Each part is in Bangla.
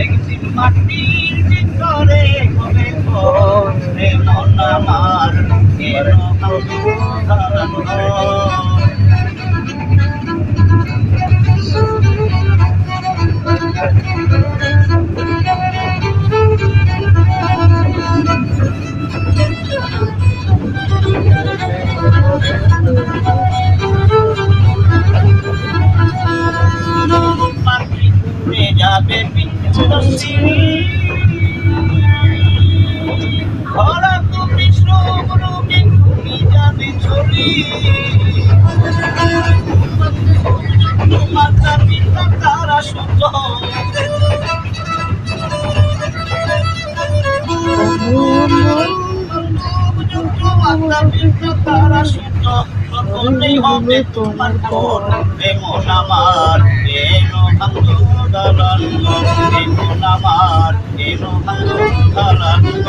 একদিন মাটির ভিতরে হবে ঘরে মন আমার কেন ধারণ উড়ে যাবে পিছনে খরা তুমি শ্রমরূপে তুমি যাবে চলি। মাতা তারা সুত সকলেই হবে তোমার পর এমন আমার এন ভাঙ্গ দালাঙ্গ এমন আমার এন ভাঙ্গ দালাঙ্গ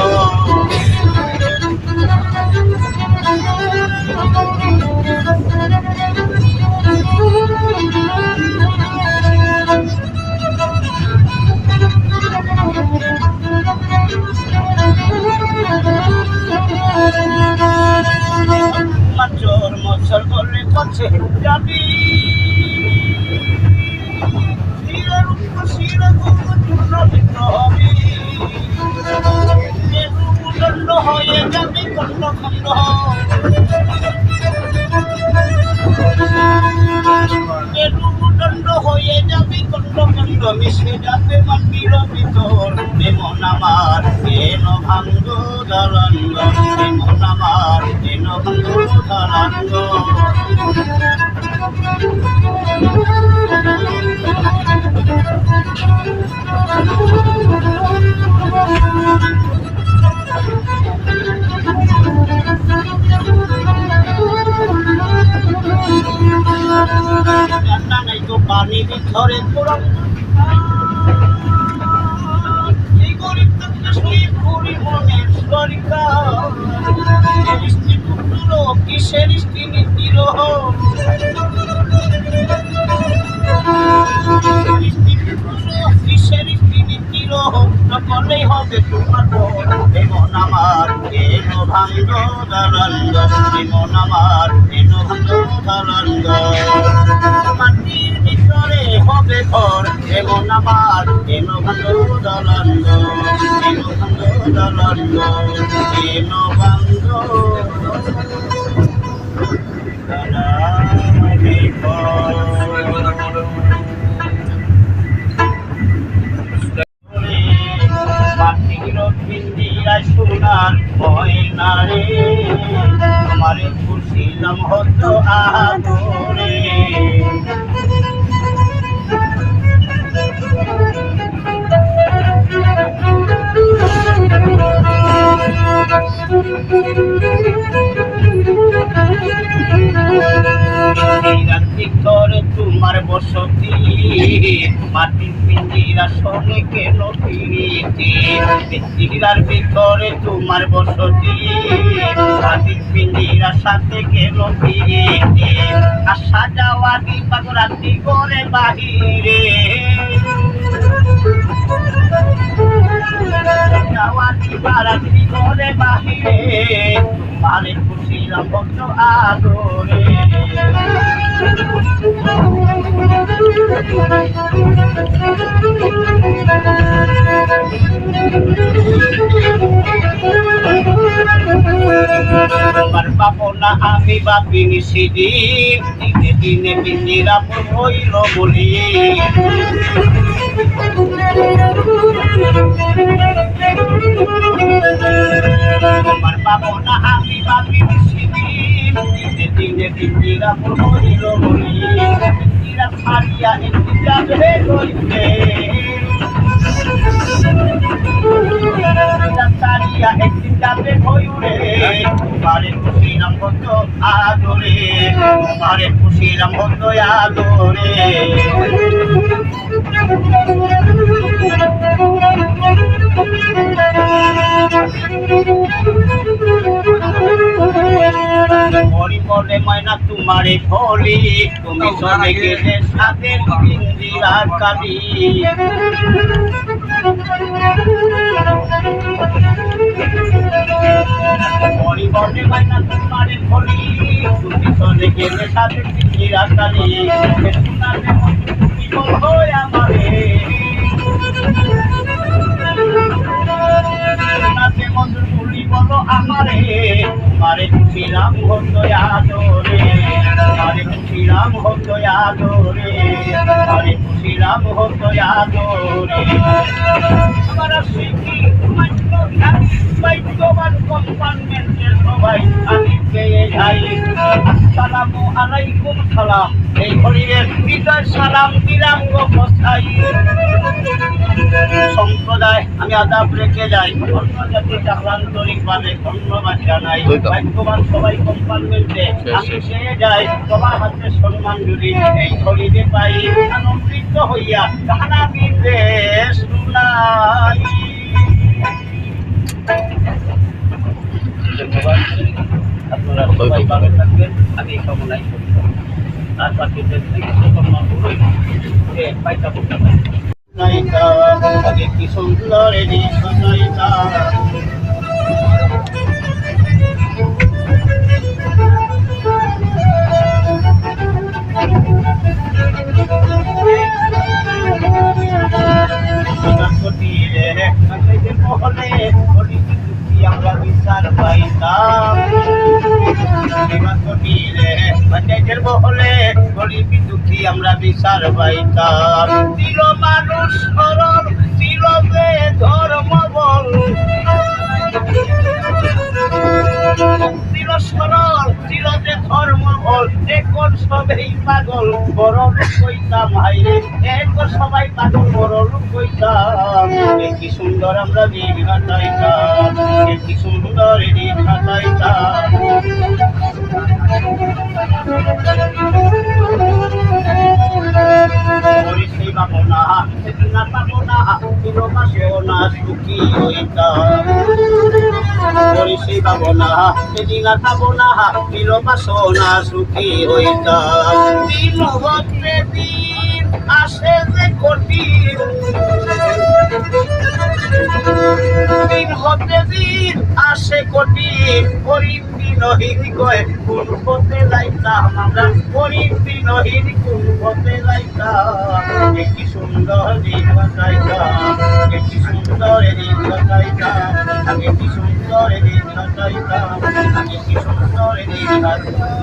মেরুদণ্ড হয়ে যাবি খণ্ড খণ্ড মিশে যাবে মাটির ভিতর এমন আমার কেন ভাঙ্গ দালাঙ্গ এমন আমার কেন ভাঙ্গ রান্না পানি ভিতরে পুরন কিসের সকলেই হবে তোমার পর। আমার কেন ভাঙ্গ দালাঙ্গ এমন আমার কেন ভাঙ্গ দালাঙ্গ মাটির হবে ঘর এমন ভাঙ্গ দালাঙ্গ কেন ভাঙ্গ মাটির পিন্দিরায় সোনার ময়না রে তোমারে খুশিলাম হতো আদরে ভিতরে তোমার বসতি মাটির পিঞ্জিরা শোনে কেন পিঞ্জিরার ভিতরে তোমার বসতি মাটির পিঞ্জিরার সাথে কেন ফিরিতে আসা যাওয়া দিবাগ রাত্রি করে বাহিরে। করে বাহিরে মানে খুশিলাম ভক্ত আদরে বাপনা আমি বাপিনি সেদিন। দিনে দিনে পিঞ্জিরা হইল বলি। তোমার বাপনা আমি বাপিনি সেদিন। দিনে দিনে পিঞ্জিরা হইল বলি। পিঞ্জিরা ছাড়িয়া একটি যাবে যাবে ভয়ুরে তোমারে খুশিলাম কত আদরে তোমারে খুশিলাম কত আদরে। হরি বলে ময়না তোমারে ভলি, তুমি চলে গেলে সাথে বাংলার কালি পরিবর্তে মাইনা তোমারে ফলি তুমি চলে গেলে সাথে বিমল হয়ে আমারে মধুর বলি বলো আমারে মারে খুশিরাম হতো আদরে মারে খুশিরাম হতো আদরে মারে খুশিরাম হতো আদরে আমার শিখি মাইক্রো মাইক্রোবান কম্পার্টমেন্টের আসসালামু আলাইকুম সালাম এই হরিণের হৃদয় সালাম দিলাম গো বসাই সম্প্রদায় আমি আদাব রেখে যাই। অন্য জাতির আন্তরিকভাবে ধন্যবাদ জানাই ভাগ্যবান সবাই কম্পার্টমেন্টে শেষ, আমি। পেয়ে যাই সবার হাতে সম্মান যদি এই হরিণে পাই। আনন্দিত হইয়া গানা দিতে শুনাই ধন্যবাদ আপনারা সবাই ভালো থাকবেন আমি এই কামনাই করি। আর বাকি যে পাইতা করতে পারি বহলে গরিবি দুঃখী আমরা বিচার পাইতাম ছিল মানুষ সরল ছিল ধর্ম বল ছিল সরল ধর্ম বল এখন সবাই পাগল বড় লোক কইতাম হাইরে সবাই পাগল বড় লোক কি সুন্দর আমরা এ কি সুন্দর দিন কাটাইতাম না সেদিনা পাবো না পুরো মাসেও না সুখী হইতাম দিন হতে দিন আসে যে কঠিন। দিন হতে দিন আসে কঠিন। গরিব দিনহীন কয়, কোন পথে যাইতাম আমরা? গরিব দিনহীন কোন পথে যাইতাম এ কি সুন্দর দিন কাটাইতাম, এ কি সুন্দর দিন কাটাইতাম আমি কি সুন্দর দিন কাটাইতাম আমি কি সুন্দর দিন কাটাইতাম।